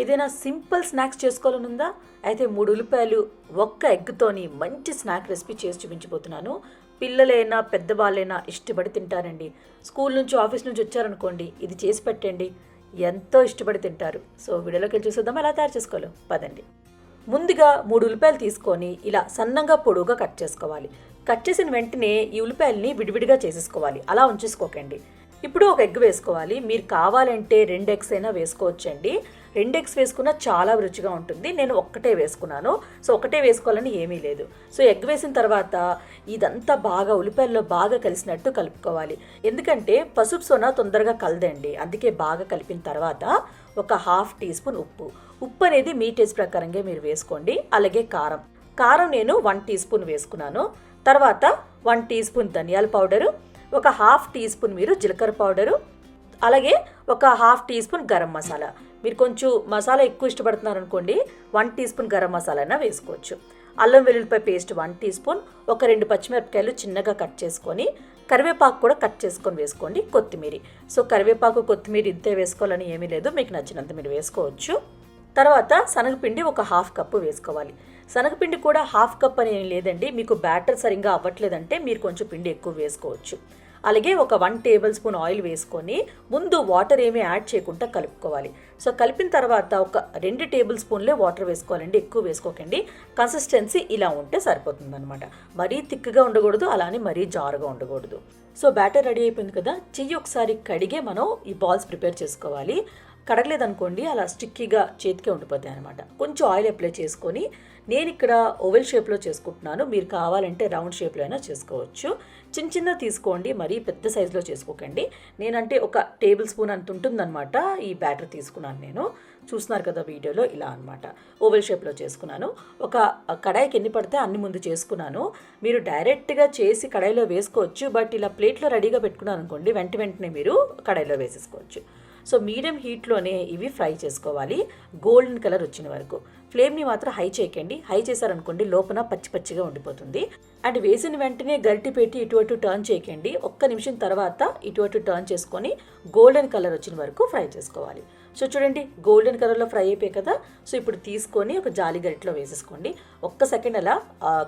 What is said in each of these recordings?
ఏదైనా simple snacks చేసుకోవాలనుందా? అయితే మూడు ఉల్లిపాయలు ఒక్క ఎగ్తోని మంచి స్నాక్ రెసిపీ చేసి చూపించబోతున్నాను. పిల్లలైనా పెద్దవాళ్ళైనా ఇష్టపడి తింటారండి. స్కూల్ నుంచి ఆఫీస్ నుంచి వచ్చారనుకోండి ఇది చేసి పెట్టండి. ఎంతో ఇష్టపడి తింటారు. సో వీడియోలోకి వెళ్ళి చూసేద్దాం. ఎలా తయారు చేసుకోవాలో? పదండి. ముందుగా మూడు ఉల్లిపాయలు తీసుకొని ఇలా సన్నంగా పొడవుగా కట్ చేసుకోవాలి. కట్ చేసిన వెంటనే ఈ ఉల్లిపాయల్ని విడివిడిగా చేసేసుకోవాలి. అలా ఉంచేసుకోకండి. ఇప్పుడు ఒక ఎగ్ వేసుకోవాలి. మీరు కావాలంటే రెండు ఎగ్స్ అయినా వేసుకోవచ్చండి. రెండు ఎగ్స్ వేసుకున్నా చాలా రుచిగా ఉంటుంది. నేను ఒక్కటే వేసుకున్నాను. సో ఒకటే వేసుకోవాలని ఏమీ లేదు. సో ఎగ్ వేసిన తర్వాత ఇదంతా బాగా ఉల్లిపాయల్లో బాగా కలిసినట్టు కలుపుకోవాలి. ఎందుకంటే పసుపు సోనా తొందరగా కలదండి. అందుకే బాగా కలిపిన తర్వాత ఒక హాఫ్ టీ స్పూన్ ఉప్పు. ఉప్పు అనేది మీ టేస్ట్ ప్రకారంగా మీరు వేసుకోండి. అలాగే కారం. కారం నేను వన్ టీ స్పూన్ వేసుకున్నాను. తర్వాత వన్ టీ స్పూన్ ధనియాల పౌడరు. ఒక హాఫ్ టీ స్పూన్ మీరు జీలకర్ర పౌడరు అలాగే ఒక half tea spoon garam masala. మీరు కొంచెం మసాలా ఎక్కువ ఇష్టపడుతున్నారు అనుకోండి one tea spoon garam masala అయినా వేసుకోవచ్చు. అల్లం వెల్లుల్లిపాయ పేస్ట్ వన్ టీ స్పూన్ ఒక రెండు పచ్చిమిరపకాయలు చిన్నగా కట్ చేసుకొని కరివేపాకు కూడా కట్ చేసుకొని వేసుకోండి కొత్తిమీర. సో కరివేపాకు కొత్తిమీర ఇంతే వేసుకోవాలని ఏమీ లేదు మీకు నచ్చినంత మీరు వేసుకోవచ్చు. తర్వాత శనగపిండి ఒక హాఫ్ కప్పు వేసుకోవాలి. శనగపిండి కూడా హాఫ్ కప్ అని ఏం లేదండి. మీకు బ్యాటర్ సరిగ్గా అవ్వట్లేదంటే మీరు కొంచెం పిండి ఎక్కువ వేసుకోవచ్చు. అలాగే ఒక వన్ టేబుల్ స్పూన్ ఆయిల్ వేసుకొని ముందు వాటర్ ఏమీ యాడ్ చేయకుండా కలుపుకోవాలి. సో కలిపిన తర్వాత ఒక రెండు టేబుల్ స్పూన్లే వాటర్ వేసుకోవాలండి. ఎక్కువ వేసుకోకండి. కన్సిస్టెన్సీ ఇలా ఉంటే సరిపోతుంది అనమాట మరీ థిక్గా ఉండకూడదు అలానే మరీ జారుగా ఉండకూడదు. సో బ్యాటర్ రెడీ అయిపోయింది కదా? చెయ్యి ఒకసారి కడిగే మనం ఈ బాల్స్ ప్రిపేర్ చేసుకోవాలి. కడగలేదనుకోండి అలా స్టిక్కీగా చేతికే ఉండిపోతాయి అనమాట కొంచెం ఆయిల్ అప్లై చేసుకొని నేను ఇక్కడ ఓవెల్ షేప్లో చేసుకుంటున్నాను. మీరు కావాలంటే రౌండ్ షేప్లో అయినా చేసుకోవచ్చు. చిన్న చిన్న తీసుకోండి మరీ పెద్ద సైజులో చేసుకోకండి. నేనంటే ఒక టేబుల్ స్పూన్ అంత ఉంటుందన్నమాట. ఈ బ్యాటర్ తీసుకున్నాను నేను. చూస్తున్నారు కదా వీడియోలో ఇలా అనమాట ఓవెల్ షేప్లో చేసుకున్నాను. ఒక కడాయికి ఎన్ని పడితే అన్ని ముందు చేసుకున్నాను. మీరు డైరెక్ట్గా చేసి కడాయిలో వేసుకోవచ్చు. బట్ ఇలా ప్లేట్లో రెడీగా పెట్టుకున్నాను అనుకోండి వెంట వెంటనే మీరు కడాయిలో వేసేసుకోవచ్చు. సో మీడియం హీట్లోనే ఇవి ఫ్రై చేసుకోవాలి. గోల్డెన్ కలర్ వచ్చిన వరకు. ఫ్లేమ్ని మాత్రం హై చేయకండి. హై చేశారనుకోండి లోపల పచ్చి పచ్చిగా ఉండిపోతుంది. అండ్ వేసిన వెంటనే గరిటి పెట్టి ఇటు అటు టర్న్ చేయకండి. ఒక్క నిమిషం తర్వాత ఇటు అటు టర్న్ చేసుకొని గోల్డెన్ కలర్ వచ్చిన వరకు ఫ్రై చేసుకోవాలి. సో చూడండి గోల్డెన్ కలర్లో ఫ్రై అయిపోయాయి కదా. సో ఇప్పుడు తీసుకొని ఒక జాలి గరిటలో వేసేసుకోండి. ఒక్క సెకండ్ అలా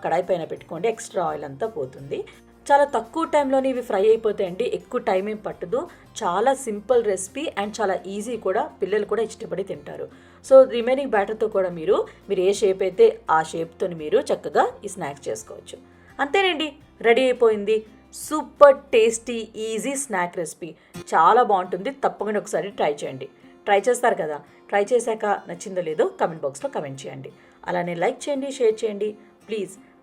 కడాయి పైన పెట్టుకోండి. ఎక్స్ట్రా ఆయిల్ అంతా పోతుంది. చాలా తక్కువ టైంలోనే ఇవి ఫ్రై అయిపోతాయండి. ఎక్కువ టైం ఏం పట్టదు. చాలా సింపుల్ రెసిపీ అండ్ చాలా ఈజీ కూడా పిల్లలు కూడా ఇష్టపడి తింటారు. సో రిమైనింగ్ బ్యాటర్తో కూడా మీరు మీరు ఏ షేప్ అయితే ఆ షేప్తో మీరు చక్కగా ఈ స్నాక్స్ చేసుకోవచ్చు. అంతేనండి. రెడీ అయిపోయింది. Super tasty easy snack recipe. చాలా బాగుంటుంది. తప్పకుండా ఒకసారి ట్రై చేయండి. ట్రై చేస్తారు కదా. ట్రై చేశాక నచ్చిందో లేదో కమెంట్ బాక్స్లో కమెంట్ చేయండి. అలానే లైక్ చేయండి షేర్ చేయండి. ప్లీజ్